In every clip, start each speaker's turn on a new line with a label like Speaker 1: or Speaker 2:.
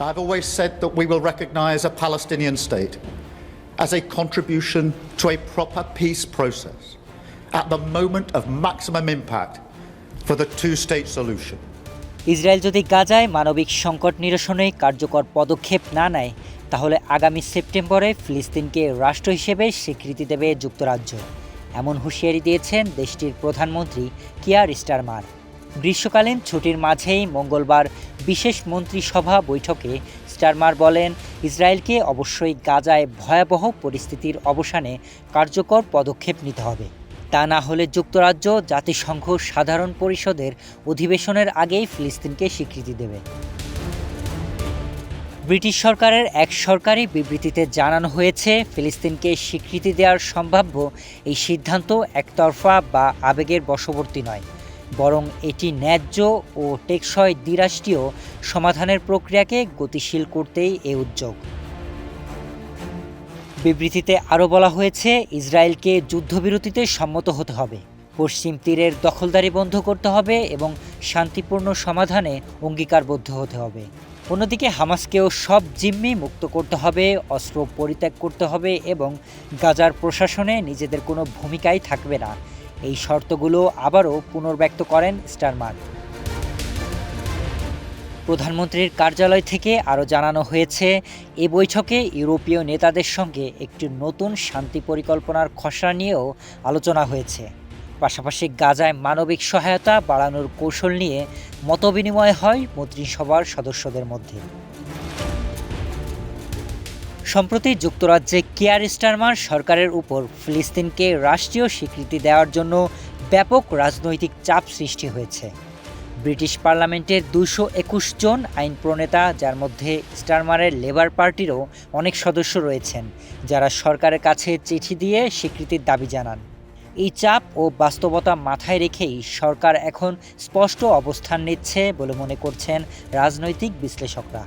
Speaker 1: I've always said that we will recognize a Palestinian state as a contribution to a proper peace process at the moment of maximum impact for the two state solution.
Speaker 2: Israel যদি গাজায় মানবিক সংকট নিরসনে কার্যকর পদক্ষেপ না নেয় তাহলে আগামী সেপ্টেম্বরে ফিলিস্তিনকে রাষ্ট্র হিসেবে স্বীকৃতি দেবে যুক্তরাজ্য এমন হুঁশিয়ারি দিয়েছেন দেশটির প্রধানমন্ত্রী কিয়ার স্টারমার গ্রীষ্মকালীন ছুটির মাঝেই মঙ্গলবার বিশেষ মন্ত্রিসভা বৈঠকে স্টারমার বলেন, ইসরায়েলকে অবশ্যই গাজায় ভয়াবহ পরিস্থিতির অবসানে কার্যকর পদক্ষেপ নিতে হবে। তা না হলে যুক্তরাজ্য, জাতিসংঘ, সাধারণ পরিষদের অধিবেশনের আগেই ফিলিস্তিনকে স্বীকৃতি দেবে। ব্রিটিশ সরকারের এক সরকারি বিবৃতিতে জানানো হয়েছে, ফিলিস্তিনকে স্বীকৃতি দেওয়ার সম্ভাব্য এই সিদ্ধান্ত একতরফা বা আবেগের বশবর্তী নয়। বরং এটি ন্যায্য ও টেকসই দ্বিরাষ্ট্রীয় সমাধানের প্রক্রিয়াকে গতিশীল করতেই এ উদ্যোগ। বিবৃতিতে আরও বলা হয়েছে, ইসরায়েলকে যুদ্ধবিরতিতে সম্মত হতে হবে। পশ্চিম তীরের দখলদারি বন্ধ করতে হবে এবং শান্তিপূর্ণ সমাধানে অঙ্গীকারবদ্ধ হতে হবে। অন্যদিকে, হামাসকেও সব জিম্মি মুক্ত করতে হবে, অস্ত্র পরিত্যাগ করতে হবে এবং গাজার প্রশাসনে নিজেদের কোনো ভূমিকাই থাকবে না। এই শর্তগুলো আবারও পুনর্ব্যক্ত করেন স্টারমার প্রধানমন্ত্রীর কার্যালয় থেকে আরও জানানো হয়েছে, এ বৈঠকে ইউরোপীয় নেতাদের সঙ্গে একটি নতুন শান্তি পরিকল্পনার খসড়া নিয়েও আলোচনা হয়েছে। পাশাপাশি গাজায় মানবিক সহায়তা বাড়ানোর কৌশল নিয়ে মতবিনিময় হয় মন্ত্রিসভার সদস্যদের মধ্যে। সম্প্রতি যুক্তরাজ্যে কেয়ার স্টারমার সরকারের উপর ফিলিস্তিনকে রাষ্ট্রীয় স্বীকৃতি দেওয়ার জন্য ব্যাপক রাজনৈতিক চাপ সৃষ্টি হয়েছে। ব্রিটিশ পার্লামেন্টের দুশো একুশ জন আইন প্রণেতা, যার মধ্যে স্টারমারের লেবার পার্টিরও অনেক সদস্য রয়েছেন, যারা সরকারের কাছে চিঠি দিয়ে স্বীকৃতির দাবি জানান। এই চাপ ও বাস্তবতা মাথায় রেখেই সরকার এখন স্পষ্ট অবস্থান নিচ্ছে বলে মনে করছেন রাজনৈতিক বিশ্লেষকরা।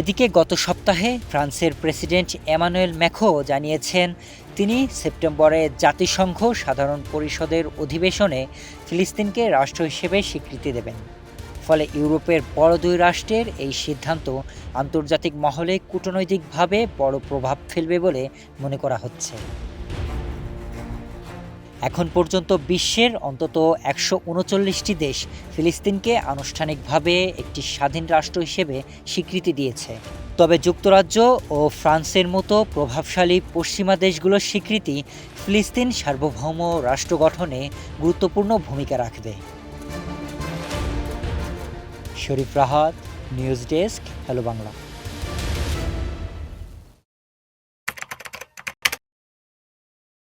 Speaker 2: এদিকে গত সপ্তাহে ফ্রান্সের প্রেসিডেন্ট এমানুয়েল ম্যাখো জানিয়েছেন, তিনি সেপ্টেম্বরে জাতিসংঘ সাধারণ পরিষদের অধিবেশনে ফিলিস্তিনকে রাষ্ট্র হিসেবে স্বীকৃতি দেবেন। ফলে ইউরোপের বড় দুই রাষ্ট্রের এই সিদ্ধান্ত আন্তর্জাতিক মহলে কূটনৈতিকভাবে বড় প্রভাব ফেলবে বলে মনে করা হচ্ছে। এখন পর্যন্ত বিশ্বের অন্তত একশো উনচল্লিশটি দেশ ফিলিস্তিনকে আনুষ্ঠানিকভাবে একটি স্বাধীন রাষ্ট্র হিসেবে স্বীকৃতি দিয়েছে। তবে যুক্তরাজ্য ও ফ্রান্সের মতো প্রভাবশালী পশ্চিমা দেশগুলোর স্বীকৃতি ফিলিস্তিন সার্বভৌম রাষ্ট্র গঠনে গুরুত্বপূর্ণ ভূমিকা রাখবে। Sharif Rahat, news desk, hello Bangla.